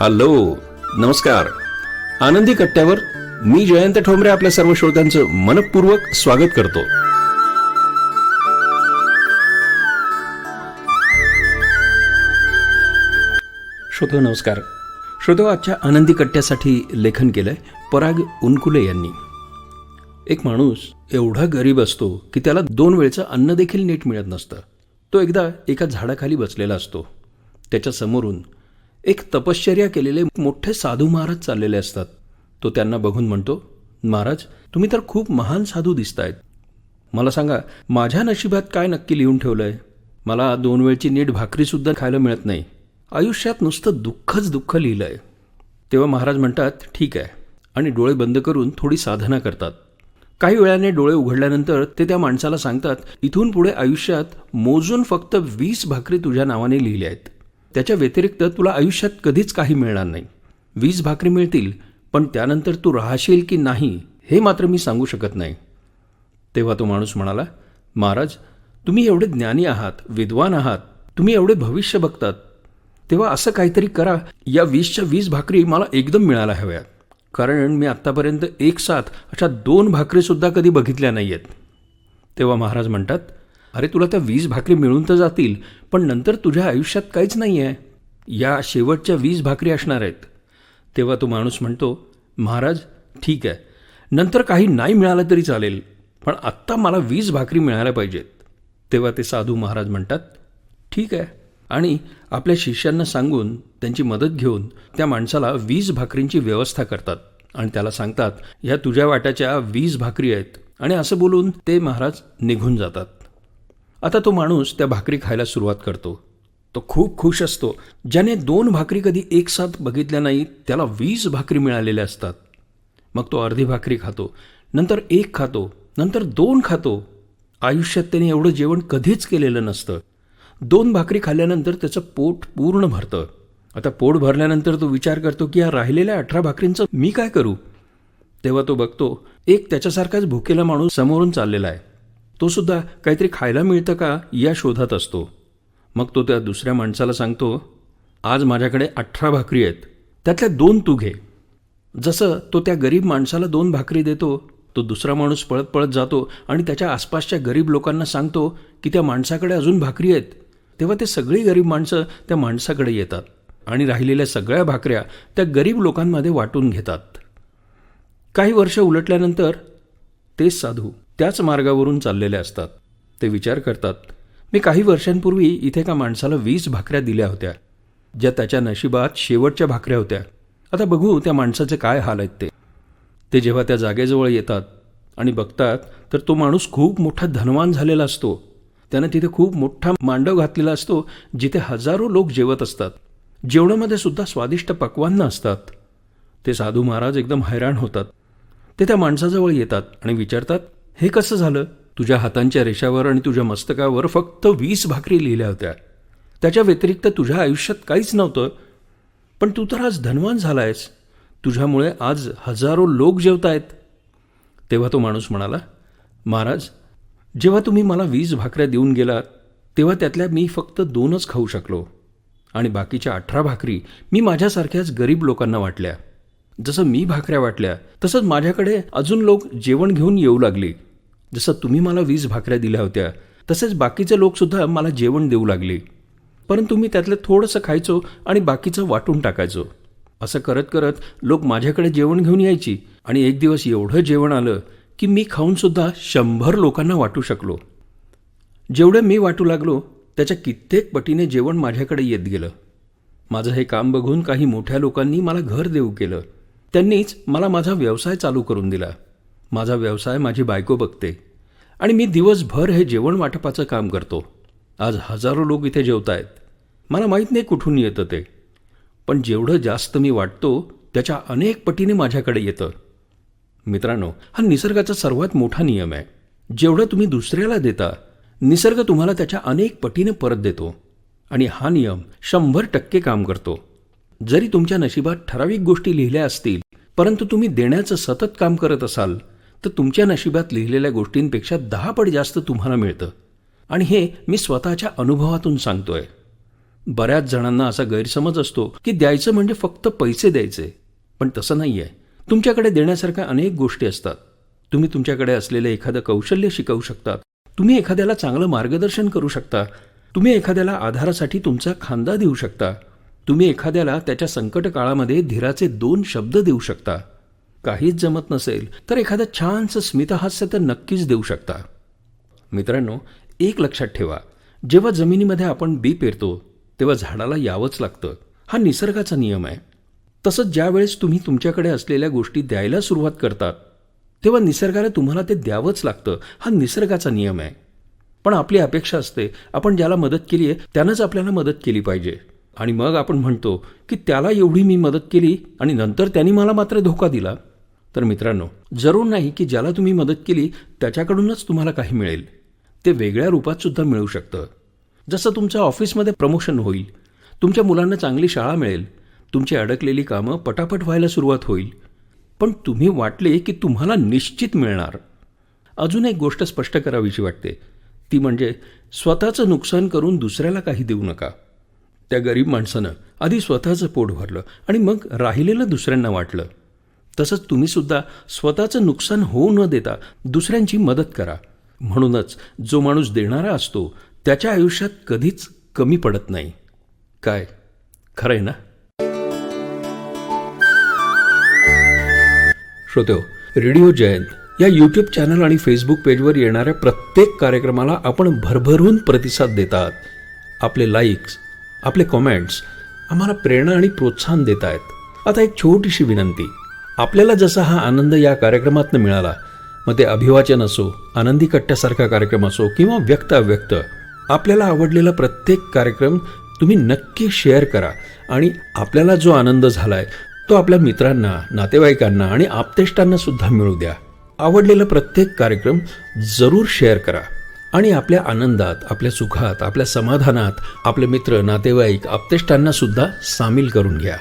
Hello नमस्कार. आनंदी कट्ट्यावर मी जयंत ठोंबरे आपल्या सर्व श्रोत्यांचं मनपूर्वक स्वागत करतो. श्रोतो नमस्कार. श्रोतो आजच्या आनंदी कट्ट्यासाठी लेखन केलंय पराग उनकुले यांनी. एक माणूस एवढा गरीब असतो की त्याला दोन वेळचं अन्न देखील नीट मिळत नसतं. तो एकदा एका झाडाखाली बसलेला असतो. त्याच्या समोरून एक तपश्चर्या केलेले मोठे साधू महाराज चाललेले असतात. तो त्यांना बघून म्हणतो महाराज तुम्ही तर खूप महान साधू दिसतायत. मला सांगा माझ्या नशिबात काय नक्की लिहून ठेवलंय? मला दोन वेळची नीट भाकरीसुद्धा खायला मिळत नाही. आयुष्यात नुसतं दुःखच दुःख लिहिलंय. तेव्हा महाराज म्हणतात ठीक आहे. आणि डोळे बंद करून थोडी साधना करतात. काही वेळाने डोळे उघडल्यानंतर ते त्या माणसाला सांगतात इथून पुढे आयुष्यात मोजून फक्त वीस भाकरी तुझ्या नावाने लिहिल्या आहेत. त्याच्या व्यतिरिक्त तुला आयुष्यात कधीच काही मिळणार नाही. वीज भाकरी मिळतील पण त्यानंतर तू राहशील की नाही हे मात्र मी सांगू शकत नाही. तेव्हा तो माणूस म्हणाला महाराज तुम्ही एवढे ज्ञानी आहात विद्वान आहात तुम्ही एवढे भविष्य बघतात. तेव्हा असं काहीतरी करा या वीसच्या वीस भाकरी मला एकदम मिळायला हव्यात. कारण मी आत्तापर्यंत एक साथ अशा दोन भाकरीसुद्धा कधी बघितल्या नाही आहेत तेव्हा महाराज म्हणतात अरे तुला त्या वीस भाकरी मिळून तर जातील पण नंतर तुझ्या आयुष्यात काहीच नाही आहे या शेवटच्या वीस भाकरी असणार आहेत. तेव्हा तो माणूस म्हणतो महाराज ठीक आहे. नंतर काही नाही मिळालं तरी चालेल पण आत्ता मला वीस भाकरी मिळायला पाहिजेत. तेव्हा ते साधू महाराज म्हणतात ठीक आहे. आणि आपल्या शिष्यांना सांगून त्यांची मदत घेऊन त्या माणसाला वीस भाकरींची व्यवस्था करतात आणि त्याला सांगतात ह्या तुझ्या वाट्याच्या वीस भाकरी आहेत. आणि असं बोलून ते महाराज निघून जातात. आता तो माणूस त्या भाकरी खायला सुरुवात करतो. तो खूप खुश असतो. ज्याने दोन भाकरी कधी एक साथ बघितल्या नाही त्याला वीस भाकरी मिळालेल्या असतात. मग तो अर्धी भाकरी खातो नंतर एक खातो नंतर दोन खातो. आयुष्यात त्याने एवढं जेवण कधीच केलेलं नसतं. दोन भाकरी खाल्ल्यानंतर त्याचं पोट पूर्ण भरतं. आता पोट भरल्यानंतर तो विचार करतो की या राहिलेल्या अठरा भाकरींचं मी काय करू? तेव्हा तो बघतो एक त्याच्यासारखाच भुकेला माणूस समोरून चाललेला आहे. तो सुद्धा काहीतरी खायला मिळतं का या शोधात असतो. मग तो त्या दुसऱ्या माणसाला सांगतो आज माझ्याकडे अठरा भाकरी आहेत. त्यातल्या दोन तू घे. जसं तो त्या गरीब माणसाला दोन भाकरी देतो तो दुसरा माणूस पळत पळत जातो आणि त्याच्या आसपासच्या गरीब लोकांना सांगतो की त्या माणसाकडे अजून भाकरी आहेत. तेव्हा ते सगळी गरीब माणसं त्या माणसाकडे येतात आणि राहिलेल्या सगळ्या भाकऱ्या त्या गरीब लोकांमध्ये वाटून घेतात. काही वर्ष उलटल्यानंतर तेच साधू त्याच मार्गावरून चाललेले असतात. ते विचार करतात मी काही वर्षांपूर्वी इथे एका माणसाला वीस भाकऱ्या दिल्या होत्या ज्या त्याच्या नशिबात शेवटच्या भाकऱ्या होत्या. आता बघू त्या माणसाचे काय हाल आहेत ते. ते जेव्हा त्या जागेजवळ येतात आणि बघतात तर तो माणूस खूप मोठा धनवान झालेला असतो. त्यानं तिथे खूप मोठा मांडव घातलेला असतो जिथे हजारो लोक जेवत असतात. जेवणामध्ये सुद्धा स्वादिष्ट पक्वान्न असतात. ते साधू महाराज एकदम हैराण होतात. ते त्या माणसाजवळ येतात आणि विचारतात हे कसं झालं? तुझ्या हातांच्या रेषावर आणि तुझ्या मस्तकावर फक्त वीस भाकरी लिहिल्या होत्या. त्याच्या व्यतिरिक्त तुझ्या आयुष्यात काहीच नव्हतं. पण तू तर आज धनवान झाला आहेस तुझ्यामुळे आज हजारो लोक जेवत आहेत तेव्हा तो माणूस म्हणाला महाराज जेव्हा तुम्ही मला वीस भाकऱ्या देऊन गेलात तेव्हा त्यातल्या मी फक्त दोनच खाऊ शकलो. आणि बाकीच्या अठरा भाकरी मी माझ्यासारख्याच गरीब लोकांना वाटल्या. जसं मी भाकऱ्या वाटल्या तसंच माझ्याकडे अजून लोक जेवण घेऊन येऊ लागली. जसं तुम्ही मला वीस भाकऱ्या दिल्या होत्या तसेच बाकीचे लोकसुद्धा मला जेवण देऊ लागले. परंतु मी त्यातलं थोडंसं खायचो आणि बाकीचं वाटून टाकायचो. असं करत करत लोक माझ्याकडे जेवण घेऊन यायची आणि एक दिवस एवढं जेवण आलं की मी खाऊनसुद्धा शंभर लोकांना वाटू शकलो. जेवढं मी वाटू लागलो त्याच्या कित्येक पटीने जेवण माझ्याकडे येत गेलं. माझं हे काम बघून काही मोठ्या लोकांनी मला घर देऊ केलं. त्यांनीच मला माझा व्यवसाय चालू करून दिला. माझा व्यवसाय माझी बायको बघते. आणि मी दिवसभर हे जेवण वाटपाचं काम करतो. आज हजारो लोक इथे जेवत आहेत मला माहीत नाही कुठून येतं ते. पण जेवढं जास्त मी वाटतो त्याच्या अनेक पटीने माझ्याकडे येतं. मित्रांनो हा निसर्गाचा सर्वात मोठा नियम आहे. जेवढं तुम्ही दुसऱ्याला देता निसर्ग तुम्हाला त्याच्या अनेक पटीने परत देतो. आणि हा नियम शंभर टक्के काम करतो. जरी तुमच्या नशिबात ठराविक गोष्टी लिहिल्या असतील परंतु तुम्ही देण्याचं सतत काम करत असाल तर तुमच्या नशिबात लिहिलेल्या गोष्टींपेक्षा दहा पट जास्त तुम्हाला मिळतं. आणि हे मी स्वतःच्या अनुभवातून सांगतोय. बऱ्याच जणांना असा गैरसमज असतो की द्यायचं म्हणजे फक्त पैसे द्यायचे. पण तसं नाही आहे तुमच्याकडे देण्यासारख्या अनेक गोष्टी असतात. तुम्ही तुमच्याकडे असलेले एखादं कौशल्य शिकवू शकतात तुम्ही एखाद्याला चांगलं मार्गदर्शन करू शकता. तुम्ही एखाद्याला आधारासाठी तुमचा खांदा देऊ शकता. तुम्ही एखाद्याला त्याच्या संकट काळामध्ये धीराचे दोन शब्द देऊ शकता. काहीच जमत नसेल तर एखादं छानसं स्मितहास्य तर नक्कीच देऊ शकता. मित्रांनो एक लक्षात ठेवा जेव्हा जमिनीमध्ये आपण बी पेरतो तेव्हा झाडाला यावंच लागतं. हा निसर्गाचा नियम आहे. तसंच ज्यावेळेस तुम्ही तुमच्याकडे असलेल्या गोष्टी द्यायला सुरुवात करतात तेव्हा निसर्गाला तुम्हाला ते द्यावंच लागतं. हा निसर्गाचा नियम आहे. पण आपली अपेक्षा असते आपण ज्याला मदत केली आहे त्यानंच आपल्याला मदत केली पाहिजे. आणि मग आपण म्हणतो की त्याला एवढी मी मदत केली आणि नंतर त्यांनी मला मात्र धोका दिला. तर मित्रांनो जरूर नाही की ज्याला तुम्ही मदत केली त्याच्याकडूनच तुम्हाला काही मिळेल. ते वेगळ्या रूपात सुद्धा मिळू शकतं. जसं तुमच्या ऑफिसमध्ये प्रमोशन होईल तुमच्या मुलांना चांगली शाळा मिळेल तुमची अडकलेली कामं पटापट व्हायला सुरुवात होईल पण तुम्ही वाटले की तुम्हाला निश्चित मिळणार. अजून एक गोष्ट स्पष्ट करावीशी वाटते. ती म्हणजे स्वतःचं नुकसान करून दुसऱ्याला काही देऊ नका. त्या गरीब माणसानं आधी स्वतःचं पोट भरलं आणि मग राहिलेलं दुसऱ्यांना वाटलं. तसंच तुम्ही सुद्धा स्वतःचं नुकसान होऊ न देता दुसऱ्यांची मदत करा. म्हणूनच जो माणूस देणारा असतो त्याच्या आयुष्यात कधीच कमी पडत नाही. काय? खरं आहे ना? श्रोतो रेडिओ जयंत या यूट्यूब चॅनल आणि फेसबुक पेजवर येणाऱ्या प्रत्येक कार्यक्रमाला आपण भरभरून प्रतिसाद देतात. आपले लाईक्स आपले कॉमेंट्स आम्हाला प्रेरणा आणि प्रोत्साहन देत आहेत आता एक छोटीशी विनंती. आपल्याला जसा हा आनंद या कार्यक्रमातनं मिळाला मग ते अभिवाचन असो आनंदी कट्ट्यासारखा कार्यक्रम असो किंवा व्यक्त अव्यक्त आपल्याला आवडलेला प्रत्येक कार्यक्रम तुम्ही नक्की शेअर करा आणि आपल्याला जो आनंद झालाय तो आपल्या मित्रांना नातेवाईकांना आणि आपतेष्टांना सुद्धा मिळू द्या. आवडलेला प्रत्येक कार्यक्रम जरूर शेअर करा आणि आपल्या आनंदात आपल्या सुखात आपल्या समाधानात आपले मित्र नातेवाईक आपतेष्टांना सुद्धा सामील करून घ्या.